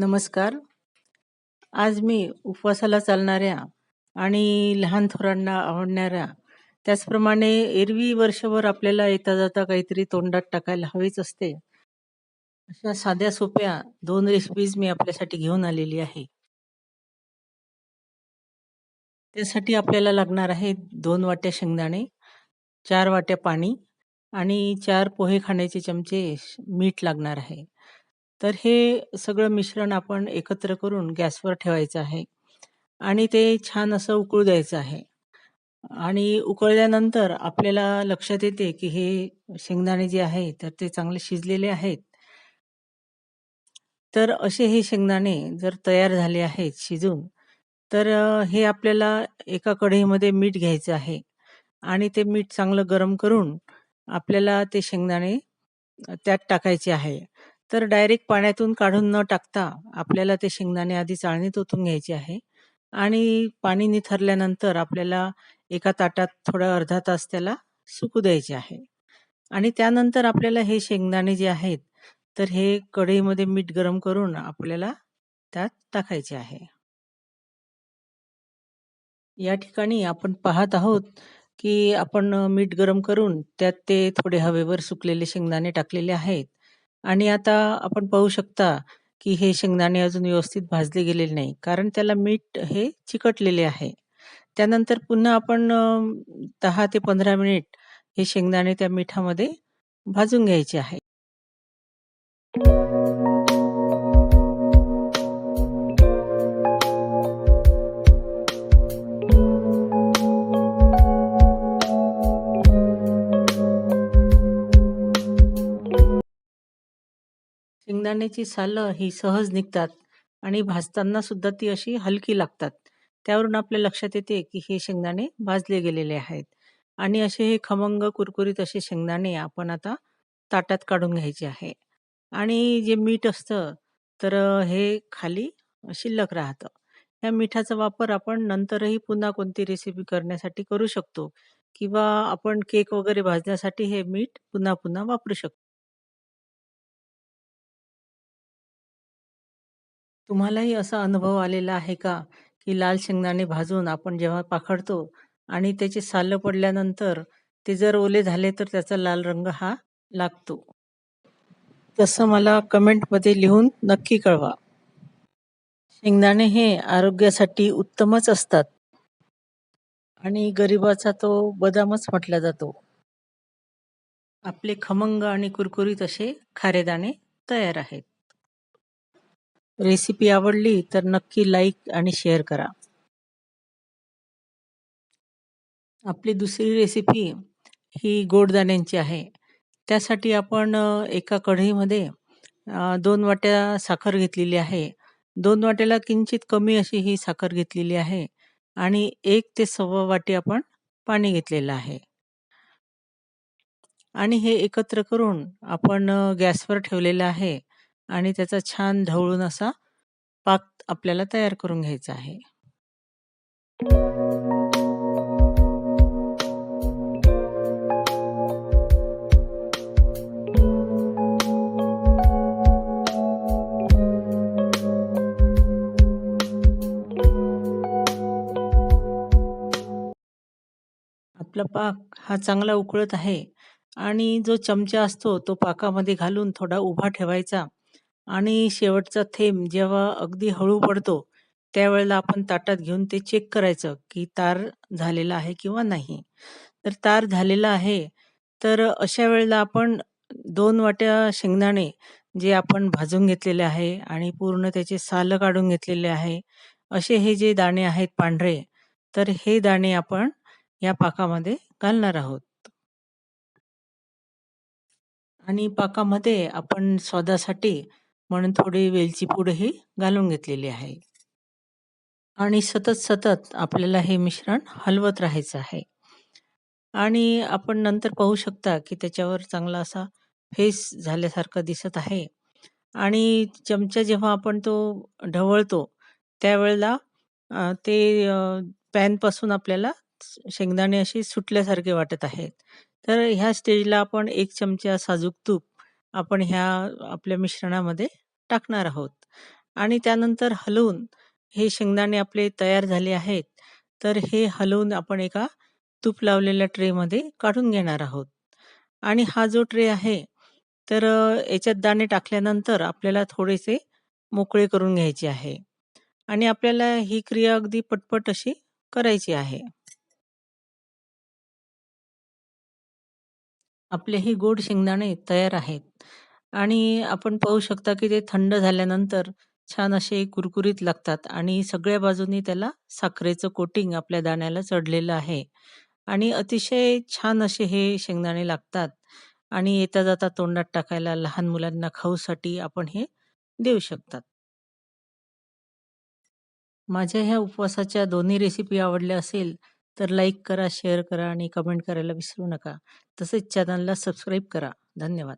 नमस्कार. आज मी उपवासाला चालणाऱ्या आणि लहान थोरांना आवडणाऱ्या, त्याचप्रमाणे एरवी वर्षभर आपल्याला येता-जाता काहीतरी तोंडात टाकायला हवीच असते. अशा साध्या सोप्या दोन रेसिपीज मी आपल्यासाठी घेऊन आलेली आहे. त्यासाठी आपल्याला लागणार आहे दोन वाट्या शेंगदाणे, चार वाट्या पाणी आणि चार पोहे खाण्याचे चमचे मीठ लागणार आहे. तर हे सगळं मिश्रण आपण एकत्र करून गॅसवर ठेवायचं आहे आणि ते छान असं उकळू द्यायचं आहे. आणि उकळल्यानंतर आपल्याला लक्षात येते, की हे शेंगदाणे जे आहे तर ते चांगले शिजलेले आहेत. तर असे हे शेंगदाणे जर तयार झाले आहेत शिजून, तर हे आपल्याला एका कढईमध्ये मीठ घ्यायचं आहे आणि ते मीठ चांगलं गरम करून आपल्याला ते शेंगदाणे त्यात टाकायचे आहे. तर डायरेक्ट पाण्यातून काढून न टाकता आपल्याला ते शेंगदाणे आधी चाळणीत ओतून घ्यायचे आहे. आणि पाणी निथरल्यानंतर आपल्याला एका ताटात थोडा अर्धा तास त्याला सुकू द्यायचे आहे. आणि त्यानंतर आपल्याला हे शेंगदाणे जे आहेत, तर हे कढईमध्ये मीठ गरम करून आपल्याला त्यात टाकायचे आहे. या ठिकाणी आपण पाहत आहोत, की आपण मीठ गरम करून त्यात ते थोडे हवेवर सुकलेले शेंगदाणे टाकलेले आहेत. आणि आता आपण पाहू शकता, की हे शेंगदाणे अजून व्यवस्थित भाजले गेलेले नाही. कारण त्याला मीठ हे चिकटलेले आहे. त्यानंतर पुन्हा आपण 10 ते 15 मिनिट हे शेंगदाणे त्या मिठामध्ये भाजून घ्यायचे आहे. शेंगदाण्याची सालं ही सहज निघतात आणि भाजताना सुद्धा ती अशी हलकी लागतात. त्यावरून आपल्या लक्षात येते, की हे शेंगदाणे भाजले गेलेले आहेत आणि असे हे खमंग कुरकुरीत असे शेंगदाणे आपण आता ताटात काढून घ्यायचे आहे आणि जे मीठ असतं, तर हे खाली शिल्लक राहतं. या मिठाचा वापर आपण नंतरही पुन्हा कोणती रेसिपी करण्यासाठी करू शकतो किंवा आपण केक वगैरे भाजण्यासाठी हे मीठ पुन्हा-पुन्हा वापरू शकतो. तुम्हालाही असा अनुभव आलेला आहे का, की लाल शेंगदाणे भाजून आपण जेव्हा पाखडतो आणि त्याची सालं पडल्यानंतर ते जर ओले झाले तर त्याचा लाल रंग हा लागतो. तसं मला कमेंटमध्ये लिहून नक्की कळवा. शेंगदाणे हे आरोग्यासाठी उत्तमच असतात. आणि गरिबाचा तो बदामच म्हटला जातो. आपले खमंग आणि कुरकुरीत असे खारेदाणे तयार आहेत. रेसिपी आवडली तर नक्की लाईक आणि शेअर करा. आपली दुसरी रेसिपी ही गोडदाण्यांची आहे. त्यासाठी आपण एका कढईमध्ये दोन वाट्या साखर घेतलेली आहे. दोन वाट्याला किंचित कमी अशी ही साखर घेतलेली आहे आणि एक ते सव्वा वाटी आपण पाणी घेतलेलं आहे. आणि हे एकत्र करून आपण गॅसवर ठेवलेलं आहे आणि त्याचा छान ढवळून असा पाक आपल्याला तयार करून घ्यायचा आहे. आपला पाक हा चांगला उकळत आहे आणि जो चमचा असतो तो पाकामध्ये घालून थोडा उभा ठेवायचा आणि शेवटचा थेंब जेव्हा अगदी हळू पडतो, त्यावेळेला आपण ताटात घेऊन ते चेक करायचं, की तार झालेला आहे किंवा नाही. तर तार झालेला आहे, तर अशा वेळेला आपण दोन वाट्या शेंगदाणे जे आपण भाजून घेतलेले आहे आणि पूर्ण त्याचे सालं काढून घेतलेले आहे. असे हे जे दाणे आहेत पांढरे, तर हे दाणे आपण या पाकामध्ये घालणार आहोत. आणि पाकामध्ये आपण स्वादासाठी म्हणून थोडी वेलची पूडही घालून घेतलेली आहे. आणि सतत-सतत आपल्याला हे मिश्रण हलवत राहायचं आहे. आणि आपण नंतर पाहू शकता, की त्याच्यावर चांगला असा फेस झाल्यासारखं दिसत आहे. आणि चमचा जेव्हा आपण तो ढवळतो, त्यावेळेला ते पॅनपासून आपल्याला शेंगदाणे असे सुटल्यासारखे वाटत आहेत. तर ह्या स्टेजला आपण एक चमचा साजूक तूप आपण ह्या आपल्या मिश्रणामध्ये टाकणार आहोत आणि त्यानंतर हलवून हे शेंगदाणे आपले तयार झाले आहेत. तर हे हलवून आपण एका तूप लावलेल्या ट्रेमध्ये काढून घेणार आहोत. आणि हा जो ट्रे आहे, तर याच्यात दाणे टाकल्यानंतर आपल्याला थोडेसे मोकळे करून घ्यायचे आहे. आणि आपल्याला ही क्रिया अगदी पटपट अशी करायची आहे. आपले हे गोड शेंगदाणे तयार आहेत. आणि आपण पाहू शकता, की ते थंड झाल्यानंतर छान असे कुरकुरीत लागतात आणि सगळ्या बाजूनी त्याला साखरेचं कोटिंग आपल्या दाण्याला चढलेलं आहे. आणि अतिशय छान असे हे शेंगदाणे लागतात आणि येता-जाता तोंडात टाकायला लहान मुलांना खाऊसाठी आपण हे देऊ शकतात. माझ्या ह्या उपवासाच्या दोन्ही रेसिपी आवडल्या असेल, तर लाईक करा, शेअर करा आणि कमेंट करायला विसरू नका. तसेच चॅनलला सबस्क्राईब करा. धन्यवाद.